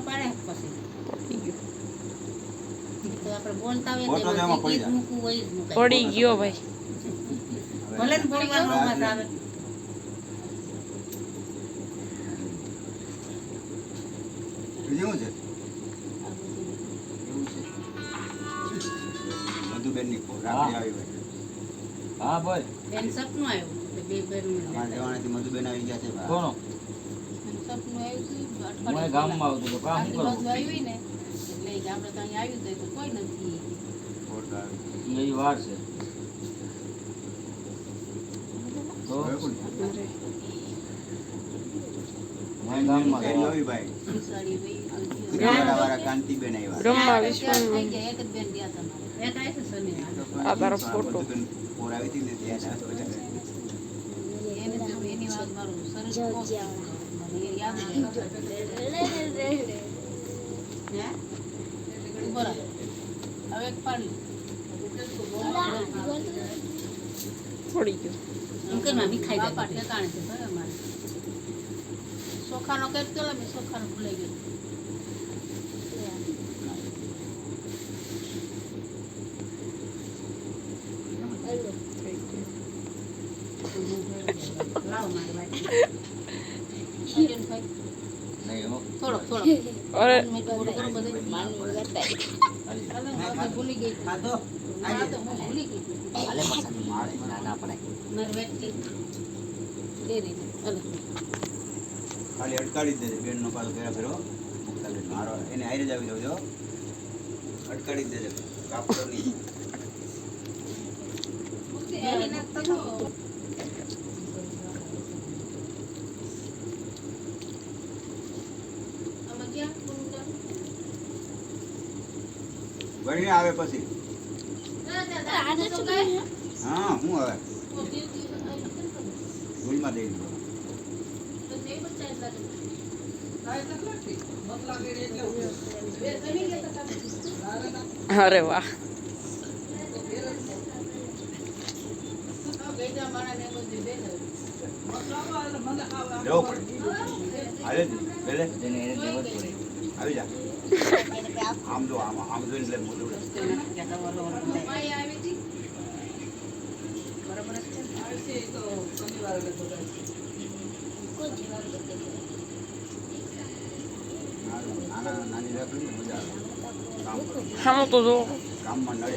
પાડે પછી. પડી ગયો. તો આપણે બોલતા હોય ફોટો પડી ગયો ભાઈ. ભલે ને બોલવાનો અવાજ આવે. બીજું શું છે? એવું છે. મધુબેનની ફો- રાત્રે આવી ભાઈ હા બોલ બેન સપનું આવ્યું બે બેનું મધુબેન આવી ગયા છે કોનો? અહીં ગામમાં આવતો હતો કામ કરું આવી ને એટલે તો અહીંયા તો કોઈ નથી. એ વાર છે. તો? બ્રહ્મા આ. તારો ફોટો. એની વાત મારું સરસ હવે એક ચોખાનો કેક તો મેં ચોખાનો ભૂલાઈ ગયો અરે ખાલી અટકાડી દે બેન નો પાછો ઘેરા ફેરો મારો એને આઈ જ આવી જજો અટકાડી દેજે કાપડો વળીને આવે પછી. હા હું હવે ભૂલમાં દઈ દીધો. અરે વાહ. જવું પડે હાલે જ. પેલે જેને એને લેવો જ પડે. આવી જા. हम तो जो काम मंडल